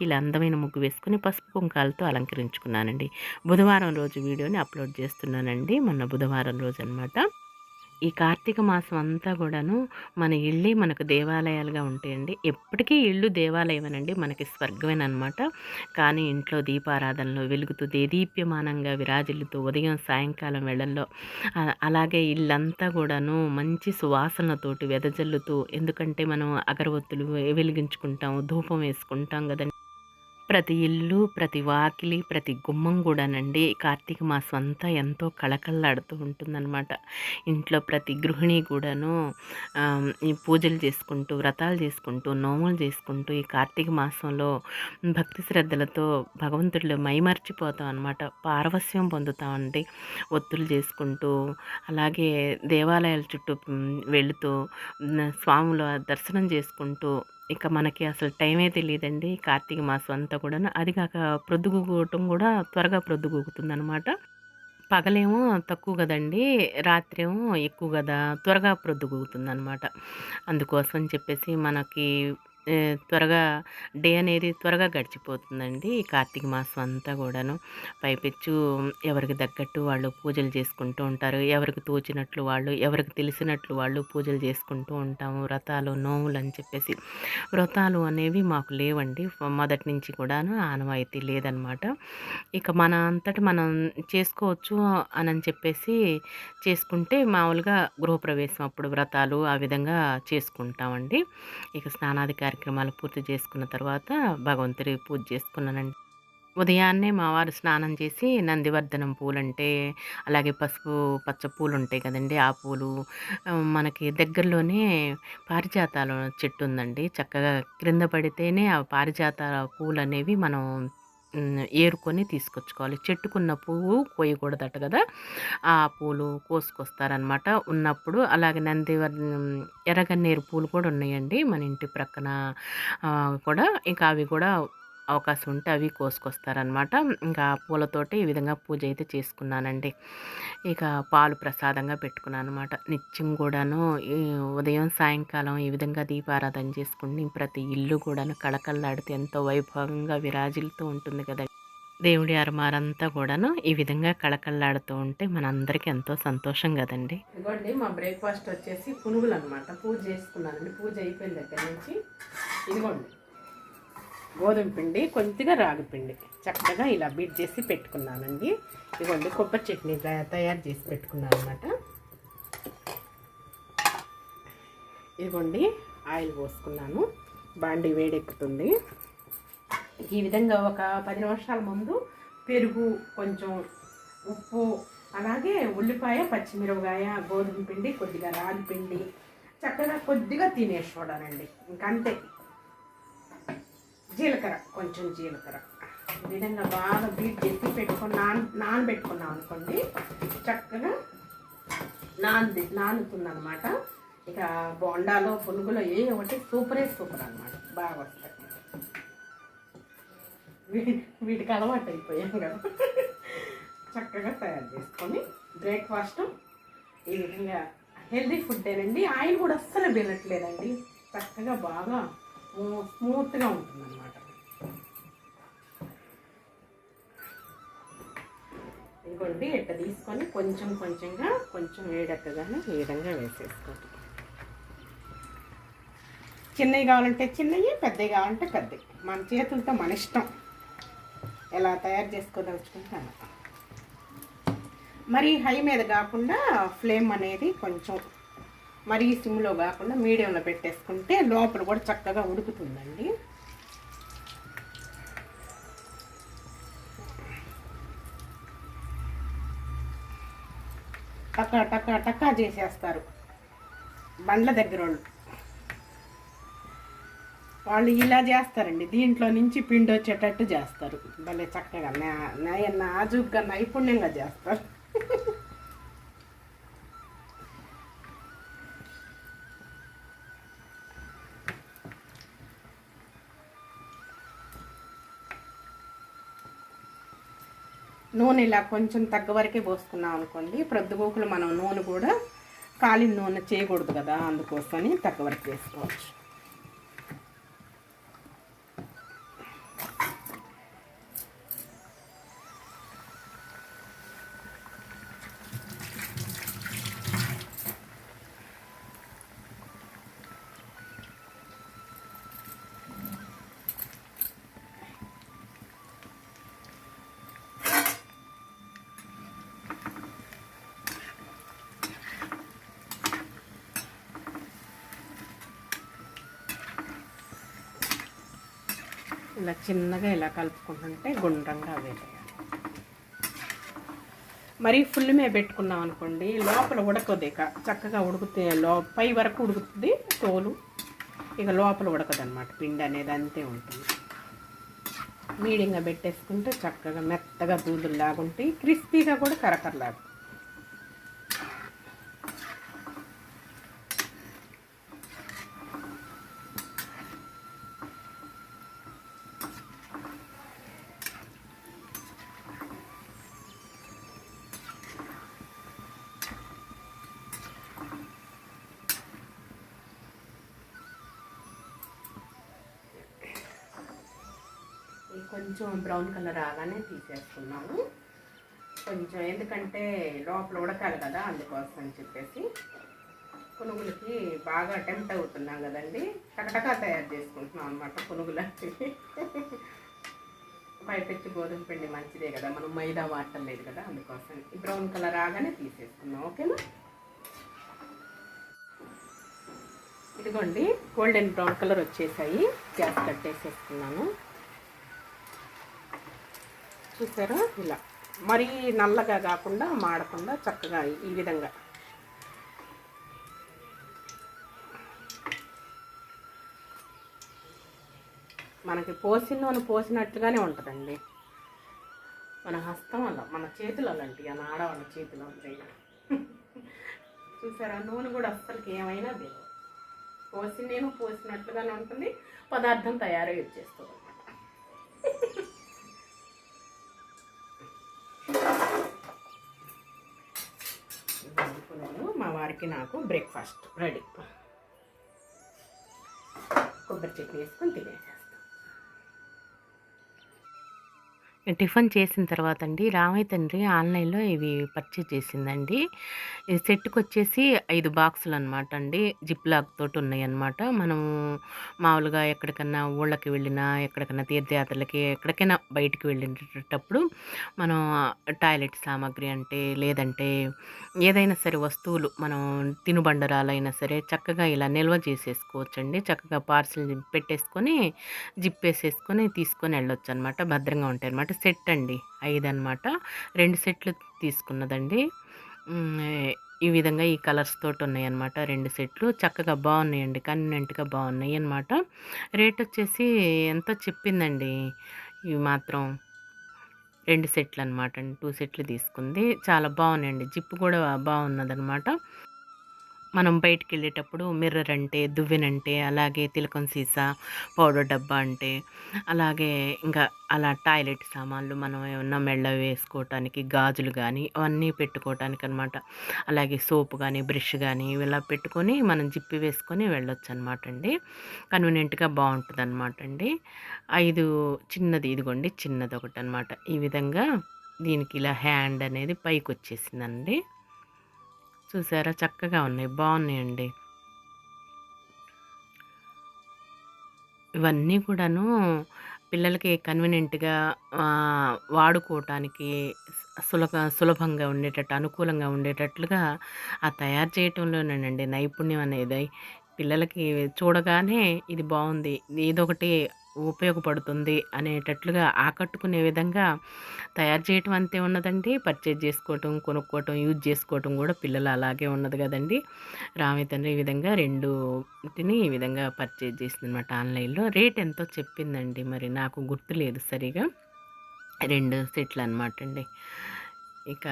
ఇలా అందమైన ముగ్గు వేసుకుని పసుపు కుంకాలతో అలంకరించుకున్నానండి. బుధవారం రోజు వీడియోని అప్లోడ్ చేస్తున్నానండి. మొన్న బుధవారం రోజు అనమాట ఈ కార్తీక మాసం అంతా కూడాను మన ఇళ్ళే మనకు దేవాలయాలుగా ఉంటాయండి. ఎప్పటికీ ఇళ్ళు దేవాలయమేనండి మనకి స్వర్గమేనమాట కానీ ఇంట్లో దీపారాధనలో వెలుగుతూ దేదీప్యమానంగా విరాజిల్లుతూ ఉదయం సాయంకాలం వేళల్లో అలాగే ఇల్లంతా కూడాను మంచి సువాసనతోటి వెదజల్లుతూ ఎందుకంటే మనం అగరవత్తులు వెలిగించుకుంటాం ధూపం వేసుకుంటాం కదండి. ప్రతి ఇల్లు ప్రతి వాకిలి ప్రతి గుమ్మం కూడానండి కార్తీక మాసం అంతా ఎంతో కళకళలాడుతూ ఉంటుందన్నమాట. ఇంట్లో ప్రతి గృహిణి కూడాను ఈ పూజలు చేసుకుంటూ వ్రతాలు చేసుకుంటూ నోములు చేసుకుంటూ ఈ కార్తీక మాసంలో భక్తి శ్రద్ధలతో భగవంతుడిలో మైమర్చిపోతాం అనమాట పారవస్యం పొందుతామండి. ఒత్తులు చేసుకుంటూ అలాగే దేవాలయాల చుట్టూ వెళుతూ స్వాముల దర్శనం చేసుకుంటూ ఇక మనకి అసలు టైమే తెలియదండి కార్తీక మాసం అంతా కూడా అది కాక ప్రొద్దుగూగటం కూడా త్వరగా ప్రొద్దుగూగుతుంది అనమాట పగలేమో తక్కువ కదండి రాత్రేమో ఎక్కువ కదా త్వరగా ప్రొద్దుగూగుతుంది అనమాట అందుకోసం అని చెప్పేసి మనకి త్వరగా డే అనేది త్వరగా గడిచిపోతుందండి. ఈ కార్తీక మాసం అంతా కూడాను. పైపెచ్చు ఎవరికి తగ్గట్టు వాళ్ళు పూజలు చేసుకుంటూ ఉంటారు. ఎవరికి తోచినట్లు వాళ్ళు ఎవరికి తెలిసినట్లు వాళ్ళు పూజలు చేసుకుంటూ ఉంటాము. వ్రతాలు నోములు అని చెప్పేసి. వ్రతాలు అనేవి మాకు లేవండి. మొదటి నుంచి కూడాను ఆనవాయితీ లేదనమాట. ఇక మన అంతటి మనం చేసుకోవచ్చు అని చెప్పేసి చేసుకుంటే మామూలుగా గృహప్రవేశం అప్పుడు వ్రతాలు ఆ విధంగా చేసుకుంటామండి. ఇక స్నానాది కార్యక్రమాలు పూర్తి చేసుకున్న తర్వాత భగవంతుడి పూజ చేసుకున్నానండి. ఉదయాన్నే మా వారు స్నానం చేసి నందివర్ధనం పూలంటే అలాగే పసుపు పచ్చ పూలు ఉంటాయి కదండి ఆ పూలు మనకి దగ్గరలోనే పారిజాతాల చెట్టు ఉందండి. చక్కగా క్రింద పడితేనే ఆ పారిజాత పూలు అనేవి మనం ఏరుకొని తీసుకొచ్చుకోవాలి. చెట్టుకున్న పువ్వు కోయకూడదట కదా. ఆ పూలు కోసుకొస్తారనమాట ఉన్నప్పుడు అలాగే నంది ఎర్రగన్నేరు పూలు కూడా ఉన్నాయండి మన ఇంటి ప్రక్కన. కూడా ఇంకా అవి కూడా అవకాశం ఉంటే అవి కోసుకొస్తారనమాట ఇంకా పూలతోటి ఈ విధంగా పూజ అయితే చేసుకున్నానండి. ఇక పాలు ప్రసాదంగా పెట్టుకున్నాను అనమాట నిత్యం కూడాను ఈ ఉదయం సాయంకాలం ఈ విధంగా దీపారాధన చేసుకుని ప్రతి ఇల్లు కూడాను కళకళలాడితే ఎంతో వైభవంగా విరాజిల్తూ ఉంటుంది కదా దేవుడి అరమారంతా కూడాను ఈ విధంగా కళకళలాడుతూ ఉంటే మనందరికీ ఎంతో సంతోషం కదండి. ఇదిగోండి మా బ్రేక్ఫాస్ట్ వచ్చేసి పునుగులు అనమాట పూజ చేసుకున్నానండి. పూజ అయిపోయిన దగ్గర నుంచి ఇదిగోండి. గోధుమ పిండి కొద్దిగా రాగిపిండి చక్కగా ఇలా బీట్ చేసి పెట్టుకున్నానండి. ఇదిగోండి కొబ్బరి చట్నీ తయారు చేసి పెట్టుకున్నాను అనమాట ఇదిగోండి ఆయిల్ పోసుకున్నాను. బాండి వేడెక్కుతుంది. ఈ విధంగా ఒక పది నిమిషాల ముందు పెరుగు కొంచెం ఉప్పు అలాగే ఉల్లిపాయ పచ్చిమిరపకాయ గోధుమ పిండి కొద్దిగా రాగి పిండి చక్కగా కొద్దిగా తినేసి చూడాలండి. ఇంకంతే. జీలకర్ర కొంచెం జీలకర్ర. ఈ విధంగా బాగా బీట్ చేసి పెట్టుకొని నాన్ నానబెట్టుకున్నాం అనుకోండి చక్కగా నాంది నానుతుందనమాట ఇక బోండాలో పునుగులో ఏ ఒకటి సూపరే సూపర్ అన్నమాట. బాగా వస్తాయి. వీటికి అలవాటు అయిపోయాం కదా. చక్కగా తయారు చేసుకొని బ్రేక్ఫాస్ట్ ఈ విధంగా హెల్దీ ఫుడ్డేనండి ఆయిల్ కూడా అస్సలు వినట్లేదండి చక్కగా బాగా స్మూత్గా ఉంటుంది అనమాట ఇంకోటి ఎట్ట తీసుకొని కొంచెం కొంచెంగా కొంచెం వేడెక్కగానే ఈ విధంగా వేసేసుకోండి. చిన్నవి కావాలంటే చిన్నవి పెద్దవి కావాలంటే పెద్దవి. మన చేతులతో మన ఇష్టం. ఎలా తయారు చేసుకోదలుచుకుంటే అలా మరి హై మీద కాకుండా ఫ్లేమ్ అనేది కొంచెం మరీ సిమ్లో కాకుండా మీడియంలో పెట్టేసుకుంటే లోపల కూడా చక్కగా ఉడుకుతుందండి. టక్క టక్క టక్కా చేసేస్తారు. బండ్ల దగ్గర వాళ్ళు వాళ్ళు ఇలా చేస్తారండి. దీంట్లో నుంచి పిండి వచ్చేటట్టు చేస్తారు. భలే చక్కగా నా- నాజుగ్గా నైపుణ్యంగా చేస్తారు. నూనె ఇలా కొంచెం తగ్గ వరకే పోసుకున్నాం అనుకోండి ప్రొద్దుగోకులు మనం నూనె కూడా కాలిన నూనె చేయకూడదు కదా అందుకోసమని తగ్గ వరకు వేసుకోవచ్చు. ఇలా చిన్నగా ఇలా కలుపుకుంటుంటే గుండ్రంగా వేయాలి మరీ ఫుల్ మీద పెట్టుకున్నాం అనుకోండి లోపల ఉడకదు ఇక. చక్కగా ఉడుకుతే లో పై వరకు ఉడుకుతుంది తోలు. ఇక లోపల ఉడకదు అనమాట పిండి అనేది అంతే ఉంటుంది. మీడియంగా పెట్టేసుకుంటే చక్కగా మెత్తగా దూదులు లాగుంటాయి క్రిస్పీగా కూడా కరకరలాగు కొంచెం బ్రౌన్ కలర్ రాగానే తీసేసుకున్నాము కొంచెం ఎందుకంటే లోపల ఉడకాలి కదా అందుకోసం అని చెప్పేసి. పునుగులకి బాగా అటెంప్ట్ అవుతున్నాం కదండి. టకటకా తయారు చేసుకుంటున్నాం అనమాట పునుగులకి. పైపెచ్చి గోధుమ పిండి మంచిదే కదా మనం మైదా వాడలేదు కదా అందుకోసం. ఈ బ్రౌన్ కలర్ రాగానే తీసేసుకున్నాం ఓకేనా? ఇదిగోండి గోల్డెన్ బ్రౌన్ కలర్ వచ్చేసాయి. గ్యాస్ కట్టేసేసుకున్నాను. చూసారా? ఇలా. మరీ నల్లగా కాకుండా మాడకుండా చక్కగా ఈ విధంగా. మనకి పోసిన నూనె పోసినట్లుగానే ఉంటుందండి. మన హస్తం అలా మన చేతులు అలాంటి మన ఆడవాళ్ళ చేతులు ఉంటాయి చూసారా? నూనె కూడా అస్సలకి ఏమైనా లేదు. పోసి నేను పోసినట్లుగానే ఉంటుంది. పదార్థం తయారై వచ్చేస్తుంది. మా నాకు బ్రేక్ఫాస్ట్ రెడీ కొబ్బరి చట్నీ వేసుకొని తినేసాను టిఫిన్ చేసిన తర్వాత అండి రామయ్య తండ్రి ఆన్లైన్లో ఇవి పర్చేజ్ చేసిందండి. ఈ సెట్కి వచ్చేసి ఐదు బాక్సులు అనమాట అండి జిప్ లాక్ తోటి ఉన్నాయి అనమాట మనం మామూలుగా ఎక్కడికన్నా ఊళ్ళకి వెళ్ళినా ఎక్కడికన్నా తీర్థయాత్రలకి ఎక్కడికైనా బయటికి వెళ్ళేటప్పుడు మనం టాయిలెట్ సామాగ్రి అంటే లేదంటే ఏదైనా సరే వస్తువులు మనం తినుబండరాలైనా సరే చక్కగా ఇలా నిల్వ చేసేసుకోవచ్చండి. చక్కగా పార్సిల్ పెట్టేసుకొని జిప్ వేసేసుకొని తీసుకొని వెళ్ళొచ్చు అనమాట భద్రంగా ఉంటాయి అనమాట సెట్ అండి. ఐదు అనమాట రెండు సెట్లు తీసుకున్నదండి. ఈ విధంగా ఈ కలర్స్ తోటి ఉన్నాయన్నమాట రెండు సెట్లు. చక్కగా బాగున్నాయండి. కన్వీనెంట్గా బాగున్నాయి అనమాట రేట్ వచ్చేసి ఎంతో చెప్పిందండి? ఇవి మాత్రం రెండు సెట్లు అనమాట అండి. టూ సెట్లు తీసుకుంది. చాలా బాగున్నాయండి. జిప్ కూడా బాగున్నదనమాట మనం బయటికి వెళ్ళేటప్పుడు మిర్రర్ అంటే దువ్వెనంటే అలాగే తిలకం సీసా పౌడర్ డబ్బా అంటే అలాగే ఇంకా అలా టాయిలెట్ సామాన్లు మనం ఏమన్నా మెళ్ళ వేసుకోవటానికి గాజులు కానీ అవన్నీ పెట్టుకోవటానికి అనమాట అలాగే సోపు కానీ బ్రష్ కానీ ఇలా పెట్టుకొని మనం జిప్పి వేసుకొని వెళ్ళొచ్చు అనమాట అండి. కన్వీనియంట్గా బాగుంటుంది అనమాట అండి. ఐదు చిన్నది ఇదిగోండి చిన్నది ఒకటి అనమాట ఈ విధంగా దీనికి ఇలా హ్యాండ్ అనేది పైకి వచ్చేసిందండి చూసారా? చక్కగా ఉన్నాయి. బాగున్నాయండి. ఇవన్నీ కూడాను పిల్లలకి కన్వీనియంట్గా వాడుకోవటానికి సులభ సులభంగా ఉండేటట్టు అనుకూలంగా ఉండేటట్లుగా ఆ తయారు చేయటంలోనేనండి నైపుణ్యం అనేది. పిల్లలకి చూడగానే ఇది బాగుంది. ఏదొకటి ఉపయోగపడుతుంది అనేటట్లుగా ఆకట్టుకునే విధంగా తయారు చేయటం అంతే ఉన్నదండి. పర్చేజ్ చేసుకోవటం కొనుక్కోవటం యూజ్ చేసుకోవటం కూడా పిల్లలు అలాగే ఉన్నది కదండి. రామి తండ్రి ఈ విధంగా రెండుటిని ఈ విధంగా పర్చేజ్ చేసింది అనమాట ఆన్లైన్లో. రేట్ ఎంతో చెప్పిందండి మరి నాకు గుర్తులేదు సరిగా. రెండు సెట్లు అనమాట అండి. ఇక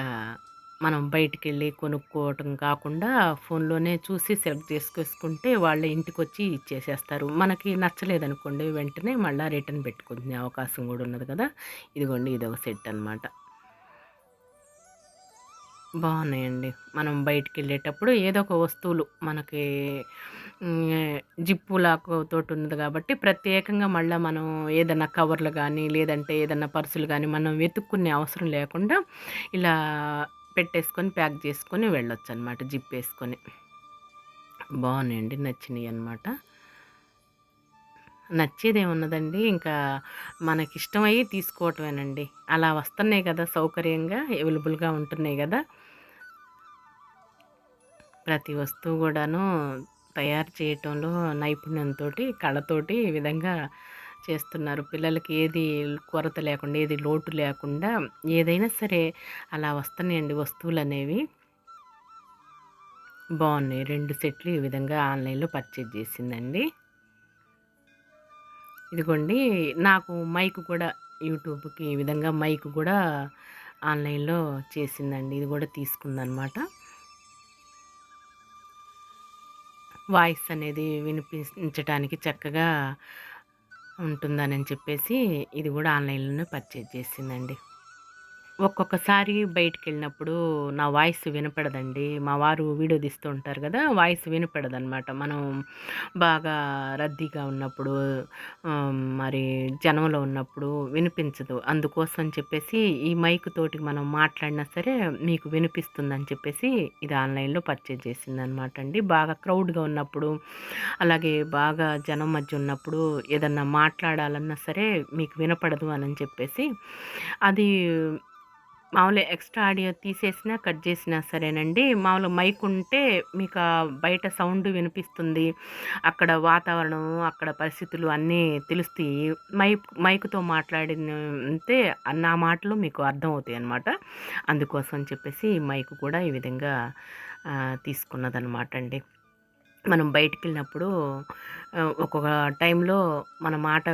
మనం బయటికి వెళ్ళి కొనుక్కోవటం కాకుండా ఫోన్లోనే చూసి సెలెక్ట్ చేసుకొసుకుంటే వాళ్ళ ఇంటికి వచ్చి ఇచ్చేసేస్తారు. మనకి నచ్చలేదనుకోండి వెంటనే మళ్ళీ రిటర్న్ పెట్టుకునే అవకాశం కూడా ఉన్నది కదా! ఇదిగోండి ఇది ఒక సెట్ అనమాట బాగున్నాయండి. మనం బయటికి వెళ్ళేటప్పుడు ఏదో ఒక వస్తువులు మనకి జిప్పు తోటి ఉన్నది కాబట్టి ప్రత్యేకంగా మళ్ళీ మనం ఏదైనా కవర్లు కానీ లేదంటే ఏదైనా పర్సులు కానీ మనం వెతుక్కునే అవసరం లేకుండా ఇలా పెట్టేసుకొని ప్యాక్ చేసుకొని వెళ్ళొచ్చు అనమాట జిప్ వేసుకొని. బాగున్నాయండి నచ్చినాయి అనమాట నచ్చేది ఏమున్నదండి ఇంకా మనకి ఇష్టమయ్యి తీసుకోవటమేనండి. అలా వస్తున్నాయి కదా సౌకర్యంగా అవైలబుల్గా ఉంటున్నాయి కదా. ప్రతి వస్తువు కూడాను తయారు చేయటంలో నైపుణ్యంతో కళతోటి ఈ విధంగా చేస్తున్నారు. పిల్లలకి ఏది కొరత లేకుండా ఏది లోటు లేకుండా ఏదైనా సరే అలా వస్తున్నాయండి వస్తువులు అనేవి బాగున్నాయి. రెండు సెట్లు ఈ విధంగా ఆన్లైన్లో పర్చేజ్ చేసిందండి. ఇదిగోండి నాకు మైక్ కూడా యూట్యూబ్కి ఈ విధంగా మైక్ కూడా ఆన్లైన్లో చేసిందండి. ఇది కూడా తీసుకుందనమాట. వాయిస్ అనేది వినిపించటానికి చక్కగా ఉంటుందని చెప్పేసి ఇది కూడా ఆన్లైన్లోనే పర్చేజ్ చేసిందండి. ఒక్కొక్కసారి బయటికి వెళ్ళినప్పుడు నా వాయిస్ వినపడదండి. మా వారు వీడియో తీస్తూ ఉంటారు కదా వాయిస్ వినపడదనమాట. మనం బాగా రద్దీగా ఉన్నప్పుడు మరి జనంలో ఉన్నప్పుడు వినిపించదు. అందుకోసం అని చెప్పేసి ఈ మైక్ తోటి మనం మాట్లాడినా సరే మీకు వినిపిస్తుందని చెప్పేసి ఇది ఆన్లైన్లో పర్చేజ్ చేసింది అనమాట అండి. బాగా క్రౌడ్గా ఉన్నప్పుడు అలాగే బాగా జనం మధ్య ఉన్నప్పుడు ఏదన్నా మాట్లాడాలన్నా సరే మీకు వినపడదు అని చెప్పేసి అది మామూలు ఎక్స్ట్రా ఆడియో తీసేసినా కట్ చేసినా సరేనండి. మామూలు మైక్ ఉంటే మీకు బయట సౌండ్ వినిపిస్తుంది. అక్కడ వాతావరణం అక్కడ పరిస్థితులు అన్నీ తెలుస్తాయి. మైక్ మైక్తో మాట్లాడితే నా మాటలు మీకు అర్థమవుతాయి అన్నమాట. అందుకోసం అని చెప్పేసి మైక్ కూడా ఈ విధంగా తీసుకున్నదనమాట అండి. మనం బయటికి వెళ్ళినప్పుడు ఒక్కొక్క టైంలో మన మాట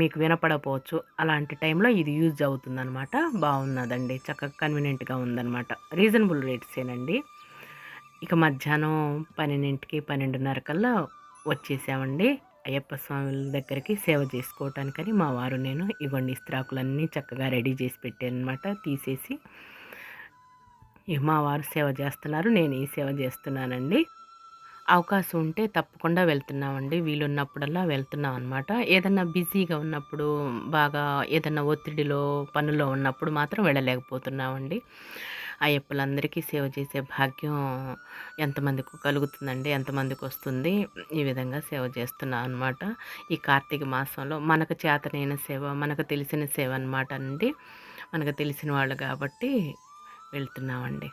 మీకు వినపడపోవచ్చు. అలాంటి టైంలో ఇది యూజ్ అవుతుందన్నమాట బాగున్నదండి. చక్కగా కన్వీనియంట్గా ఉందన్నమాట రీజనబుల్ రేట్సేనండి. ఇక మధ్యాహ్నం పన్నెండింటికి పన్నెండున్నర కల్లా వచ్చేసామండి. అయ్యప్ప స్వామి దగ్గరికి సేవ చేసుకోవటానికని మా వారు నేను ఇవ్వండి. ఇస్త్రాకులన్నీ చక్కగా రెడీ చేసి పెట్టాను అనమాట తీసేసి మా వారు సేవ చేస్తున్నారు. నేను ఈ సేవ చేస్తున్నానండి. అవకాశం ఉంటే తప్పకుండా వెళ్తున్నామండి. వీలున్నప్పుడల్లా వెళ్తున్నాం అనమాట ఏదన్నా బిజీగా ఉన్నప్పుడు బాగా ఏదన్నా ఒత్తిడిలో పనుల్లో ఉన్నప్పుడు మాత్రం వెళ్ళలేకపోతున్నామండి. అయ్యప్పలందరికీ సేవ చేసే భాగ్యం ఎంతమందికి కలుగుతుందండి. ఎంతమందికి వస్తుంది? ఈ విధంగా సేవ చేస్తున్నాం అనమాట ఈ కార్తీక మాసంలో మనకు చేతనైన సేవ మనకు తెలిసిన సేవ అనమాట అండి. మనకు తెలిసిన వాళ్ళు కాబట్టి వెళ్తున్నామండి.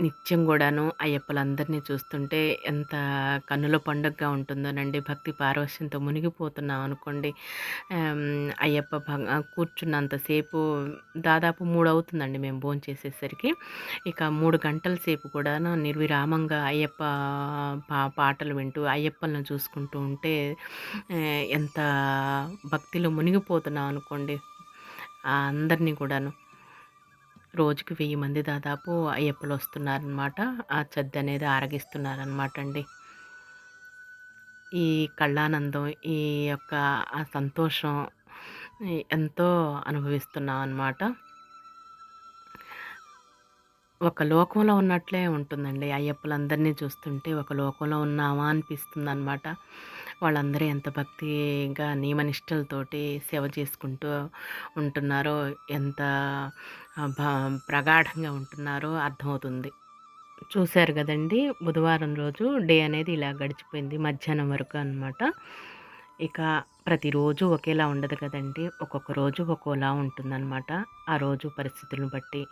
నిత్యం కూడాను అయ్యప్పలందరినీ చూస్తుంటే ఎంత కన్నుల పండుగగా ఉంటుందోనండి. భక్తి పారవశ్యంతో మునిగిపోతున్నాం అనుకోండి. అయ్యప్ప కూర్చున్నంతసేపు దాదాపు మూడు అవుతుందండి మేము భోజనం చేసేసరికి ఇక మూడు గంటల సేపు కూడా నిర్విరామంగా అయ్యప్ప పా పాటలు వింటూ అయ్యప్పలను చూసుకుంటూ ఉంటే ఎంత భక్తిలో మునిగిపోతున్నాం అనుకోండి. అందరినీ కూడాను రోజుకి వెయ్యి మంది దాదాపు అయ్యప్పలు వస్తున్నారనమాట ఆ చెద్ద అనేది ఆరగిస్తున్నారనమాట అండి ఈ కళ్ళానందం ఈ యొక్క ఆ సంతోషం ఎంతో అనుభవిస్తున్నాం అనమాట ఒక లోకంలో ఉన్నట్లే ఉంటుందండి. అయ్యప్పలందరినీ చూస్తుంటే ఒక లోకంలో ఉన్నామా అనిపిస్తుంది అనమాట వాళ్ళందరూ ఎంత భక్తిగా నియమనిష్టలతోటి సేవ చేసుకుంటూ ఉంటున్నారో ఎంత ప్రగాఢంగా ఉంటున్నారో అర్థమవుతుంది. చూశారు కదండి బుధవారం రోజు డే అనేది ఇలా గడిచిపోయింది మధ్యాహ్నం వరకు అనమాట ఇక ప్రతిరోజు ఒకేలా ఉండదు కదండి ఒక్కొక్క రోజు ఒక్కోలా ఉంటుందన్నమాట. ఆ రోజు పరిస్థితులను బట్టి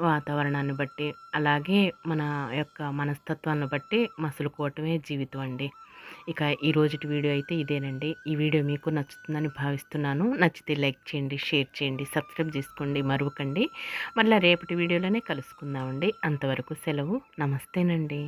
వాతావరణాన్ని బట్టి అలాగే మన యొక్క మనస్తత్వాన్ని బట్టి మసులుకోవటమే జీవితం అండి. ఇక ఈ రోజుటి వీడియో అయితే ఇదేనండి. ఈ వీడియో మీకు నచ్చుతుందని భావిస్తున్నాను. నచ్చితే లైక్ చేయండి షేర్ చేయండి సబ్స్క్రైబ్ చేసుకోండి మరవకండి. మళ్ళీ రేపటి వీడియోలోనే కలుసుకుందామండి. అంతవరకు సెలవు. నమస్తేనండి.